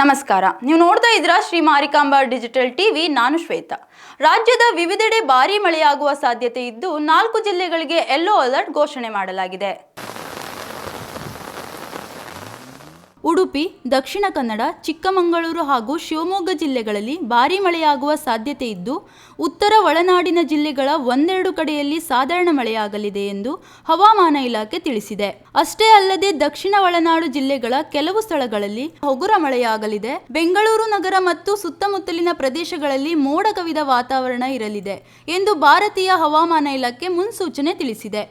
ನಮಸ್ಕಾರ. ನೀವು ನೋಡ್ತಾ ಇದ್ದೀರಾ ಶ್ರೀ ಮಾರಿಕಾಂಬಾ ಡಿಜಿಟಲ್ ಟಿವಿ, ನಾನು ಶ್ವೇತಾ. ರಾಜ್ಯದ ವಿವಿಧೆಡೆ ಭಾರೀ ಮಳೆಯಾಗುವ ಸಾಧ್ಯತೆ ಇದ್ದು ನಾಲ್ಕು ಜಿಲ್ಲೆಗಳಿಗೆ ಯೆಲ್ಲೋ ಅಲರ್ಟ್ ಘೋಷಣೆ ಮಾಡಲಾಗಿದೆ. ಉಡುಪಿ, ದಕ್ಷಿಣ ಕನ್ನಡ, ಚಿಕ್ಕಮಗಳೂರು ಹಾಗೂ ಶಿವಮೊಗ್ಗ ಜಿಲ್ಲೆಗಳಲ್ಲಿ ಭಾರೀ ಮಳೆಯಾಗುವ ಸಾಧ್ಯತೆ ಇದ್ದು, ಉತ್ತರ ಒಳನಾಡಿನ ಜಿಲ್ಲೆಗಳ ಒಂದೆರಡು ಕಡೆಯಲ್ಲಿ ಸಾಧಾರಣ ಮಳೆಯಾಗಲಿದೆ ಎಂದು ಹವಾಮಾನ ಇಲಾಖೆ ತಿಳಿಸಿದೆ. ಅಷ್ಟೇ ಅಲ್ಲದೆ ದಕ್ಷಿಣ ಒಳನಾಡು ಜಿಲ್ಲೆಗಳ ಕೆಲವು ಸ್ಥಳಗಳಲ್ಲಿ ಹಗುರ ಮಳೆಯಾಗಲಿದೆ. ಬೆಂಗಳೂರು ನಗರ ಮತ್ತು ಸುತ್ತಮುತ್ತಲಿನ ಪ್ರದೇಶಗಳಲ್ಲಿ ಮೋಡ ಕವಿದ ವಾತಾವರಣ ಇರಲಿದೆ ಎಂದು ಭಾರತೀಯ ಹವಾಮಾನ ಇಲಾಖೆ ಮುನ್ಸೂಚನೆ ತಿಳಿಸಿದೆ.